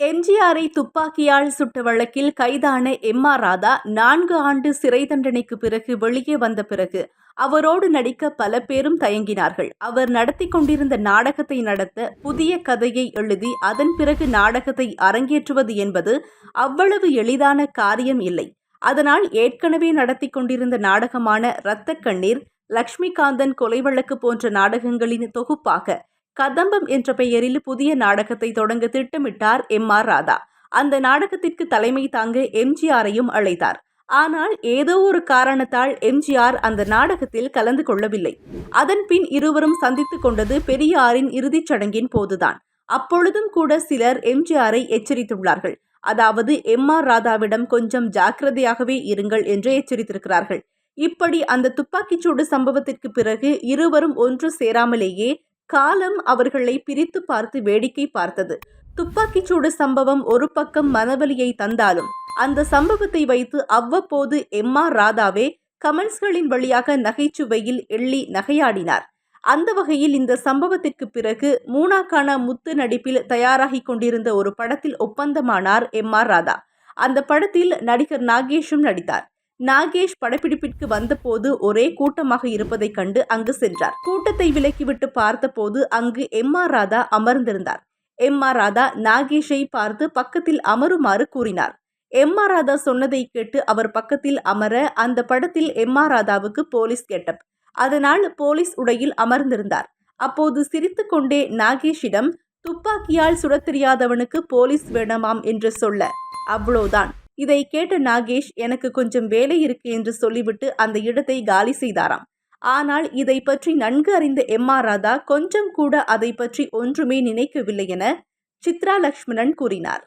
எம்ஜிஆரை துப்பாக்கியால் சுட்ட வழக்கில் கைதான எம் ஆர் ராதா நான்கு ஆண்டு சிறை தண்டனைக்கு பிறகு வெளியே வந்த பிறகு அவரோடு நடிக்க பல பேரும் தயங்கினார்கள். அவர் நடத்தி கொண்டிருந்த நாடகத்தை நடத்த புதிய கதையை எழுதி அதன் பிறகு நாடகத்தை அரங்கேற்றுவது என்பது அவ்வளவு எளிதான காரியம் இல்லை. அதனால் ஏற்கனவே நடத்தி கொண்டிருந்த நாடகமான இரத்த கண்ணீர் லக்ஷ்மிகாந்தன் கொலை வழக்கு போன்ற நாடகங்களின் தொகுப்பாக கதம்பம் என்ற பெயரில் புதிய நாடகத்தை தொடங்க திட்டமிட்டார் எம் ஆர் ராதா. அந்த நாடகத்திற்கு தலைமை தாங்க எம்ஜிஆரையும் அழைத்தார். ஆனால் ஏதோ ஒரு காரணத்தால் எம்ஜிஆர் அந்த நாடகத்தில் கலந்து கொள்ளவில்லை. அதன் பின் இருவரும் சந்தித்துக் கொண்டது பெரியாரின் இறுதிச் சடங்கின் போதுதான். அப்பொழுதும் கூட சிலர் எம்ஜிஆரை எச்சரித்துள்ளார்கள். அதாவது எம் ஆர் ராதாவிடம் கொஞ்சம் ஜாக்கிரதையாகவே இருங்கள் என்று எச்சரித்திருக்கிறார்கள். இப்படி அந்த துப்பாக்கிச்சூடு சம்பவத்திற்கு பிறகு இருவரும் ஒன்று சேராமலேயே காலம் அவர்களை பிரித்து பார்த்து வேடிக்கை பார்த்தது. துப்பாக்கிச்சூடு சம்பவம் ஒரு பக்கம் மனவலியை தந்தாலும் அந்த சம்பவத்தை வைத்து அவ்வப்போது எம் ஆர் ராதாவே கமெண்ட்ஸ்களின் வழியாக நகைச்சுவையில் எள்ளி நகையாடினார். அந்த வகையில் இந்த சம்பவத்திற்கு பிறகு மூனாக்கான முத்து நடிப்பில் தயாராகி கொண்டிருந்த ஒரு படத்தில் ஒப்பந்தமானார் எம் ஆர் ராதா. அந்த படத்தில் நடிகர் நாகேஷும் நடித்தார். நாகேஷ் படப்பிடிப்பிற்கு வந்தபோது ஒரே கூட்டமாக இருப்பதைக் கண்டு அங்கு சென்றார். கூட்டத்தை விலக்கிவிட்டு பார்த்தபோது அங்கு எம் ஆர் ராதா அமர்ந்திருந்தார். எம் ஆர் ராதா நாகேஷை பார்த்து பக்கத்தில் அமருமாறு கூறினார். எம் ஆர் ராதா சொன்னதை கேட்டு அவர் பக்கத்தில் அமர அந்த படத்தில் எம் ஆர் ராதாவுக்கு போலீஸ் கெட்டப். அதனால் போலீஸ் உடையில் அமர்ந்திருந்தார். அப்போது சிரித்துக்கொண்டே நாகேஷிடம் துப்பாக்கியால் சுடத் தெரியாதவனுக்கு போலீஸ் வேணாமாம் என்று சொல்ல. அவ்வளோதான். இதை கேட்ட நாகேஷ் எனக்கு கொஞ்சம் வேலை இருக்கு என்று சொல்லிவிட்டு அந்த இடத்தை காலி செய்தாராம். ஆனால் இதை பற்றி நன்கு அறிந்த எம். ஆர். ராதா கொஞ்சம் கூட அதை பற்றி ஒன்றுமே நினைக்கவில்லை என சித்ரா லக்ஷ்மணன் கூறினார்.